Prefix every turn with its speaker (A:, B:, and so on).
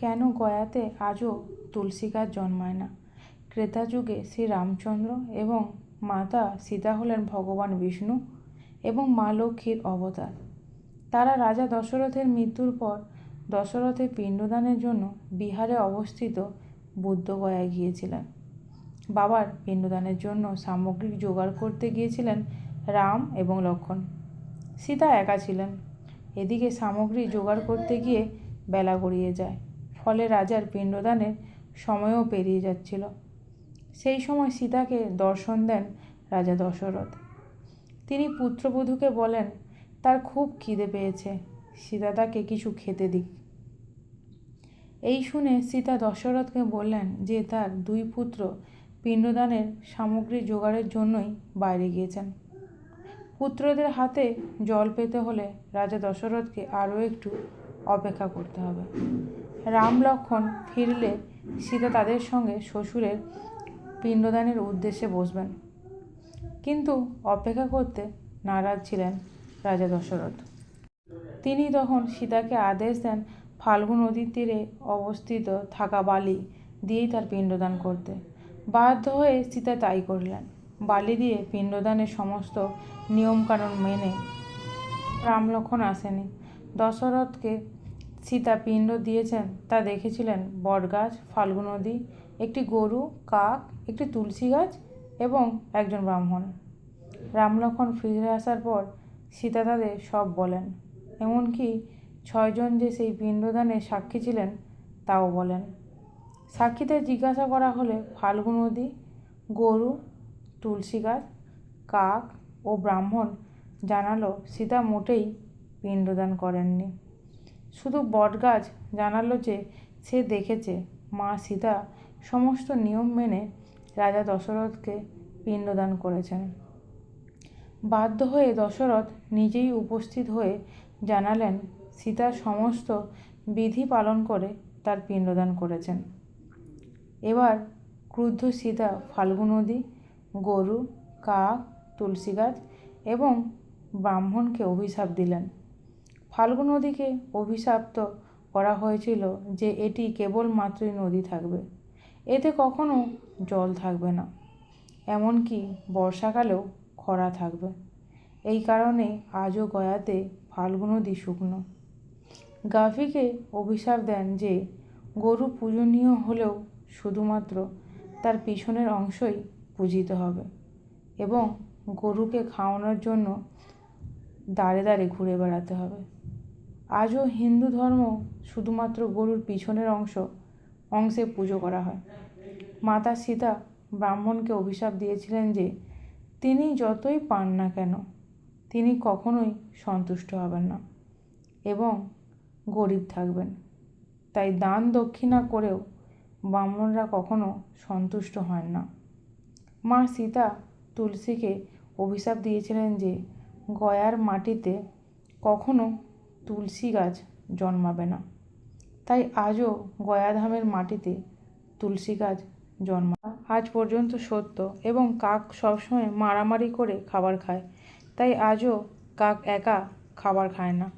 A: কেন গয়াতে আজও তুলসী গাছ জন্মায় না? ক্রেতা যুগে শ্রী রামচন্দ্র এবং মাতা সীতা হলেন ভগবান বিষ্ণু এবং মা লক্ষ্মীর অবতার। তারা রাজা দশরথের মৃত্যুর পর দশরথের পিণ্ডদানের জন্য বিহারে অবস্থিত বুদ্ধগয়ায় গিয়েছিলেন। বাবার পিণ্ডদানের জন্য সামগ্রিক জোগাড় করতে গিয়েছিলেন রাম এবং লক্ষণ সীতা একা ছিলেন। এদিকে সামগ্রী জোগাড় করতে গিয়ে বেলা গড়িয়ে যায়। ফলে রাজার পিণ্ডদানের সময়ও পেরিয়ে যাচ্ছিল। সেই সময় সীতাকে দর্শন দেন রাজা দশরথ। তিনি পুত্রবধূকে বলেন, তার খুব খিদে পেয়েছে, সীতা তাকে কিছু খেতে দিক। এই শুনে সীতা দশরথকে বললেন যে তার দুই পুত্র পিণ্ডদানের সামগ্রী জোগাড়ের জন্যই বাইরে গিয়েছেন। পুত্রদের হাতে জল পেতে হলে রাজা দশরথকে আরও একটু অপেক্ষা করতে হবে। রাম লক্ষণ ফিরলে সীতা তাদের সঙ্গে শ্বশুরের পিণ্ডদানের উদ্দেশ্যে বসবেন। কিন্তু অপেক্ষা করতে নারাজ ছিলেন রাজা দশরথ। তিনি তখন সীতাকে আদেশ দেন ফাল্গু নদীর তীরে অবস্থিত থাকা বালি দিয়েই তার পিণ্ডদান করতে। বাধ্য হয়ে সীতা তাই করলেন। বালি দিয়ে পিণ্ডদানের সমস্ত নিয়মকানুন মেনে রাম লক্ষণ আসেনি। দশরথকে সীতা পিণ্ড দিয়েছেন তা দেখেছিলেন বটগাছ ফাল্গু নদী, একটি গরু, কাক, একটি তুলসী গাছ এবং একজন ব্রাহ্মণ। রাম লক্ষণ ফিরে আসার পর সীতা তাদের সব বলেন, এমনকি ছয়জন যে সেই পিণ্ডদানে সাক্ষী ছিলেন তাও বলেন। সাক্ষীদের জিজ্ঞাসা করা হলে ফাল্গু নদী, গরু, তুলসী গাছ, কাক ও ব্রাহ্মণ জানালো সীতা মোটেই পিণ্ডদান করেননি। শুধু বটগাছ জানালো যে সে দেখেছে মা সীতা সমস্ত নিয়ম মেনে রাজা দশরথকে পিণ্ডদান করেছেন। বাধ্য হয়ে দশরথ নিজেই উপস্থিত হয়ে জানালেন, সীতা সমস্ত বিধি পালন করে তার পিণ্ডদান করেছেন। এবার ক্রুদ্ধ সীতা ফাল্গু নদী, গরু, কাক, তুলসী গাছ এবং ব্রাহ্মণকে অভিশাপ দিলেন। ফাল্গু নদীকে অভিশাপ্ত করা হয়েছিল যে এটি কেবলমাত্রই নদী থাকবে। এতে কখনো জল থাকবে না, এমনকি বর্ষাকালেও খরা থাকবে। এই কারণে আজও গয়াতে ফাল্গু নদী শুকনো। গাভীকে অভিশাপ দেন যে গরু পূজনীয় হলেও শুধুমাত্র তার পিছনের অংশই পূজিত হবে এবং গরুকে খাওয়ানোর জন্য দাঁড়ে দাঁড়ে ঘুরে বেড়াতে হবে। আজও হিন্দু ধর্ম শুধুমাত্র গরুর পিছনের অংশ, অংশে পুজো করা হয়। মাতা সীতা ব্রাহ্মণকে অভিশাপ দিয়েছিলেন যে, তিনি যতই পান না কেন, তিনি কখনোই সন্তুষ্ট হবেন না এবং গরিব থাকবেন। তাই দান দক্ষিণা করেও ব্রাহ্মণরা কখনো সন্তুষ্ট হন না। মা সীতা তুলসীকে অভিশাপ দিয়েছিলেন যে, গয়ার মাটিতে কখনো তুলসী গাছ জন্মাবে না। তাই আজও গয়াধামের মাটিতে তুলসী গাছ জন্মা। আজ পর্যন্ত সত্য এবং কাক সবসময় মারামারি করে খাবার খায়। তাই আজও কাক একা খাবার খায় না।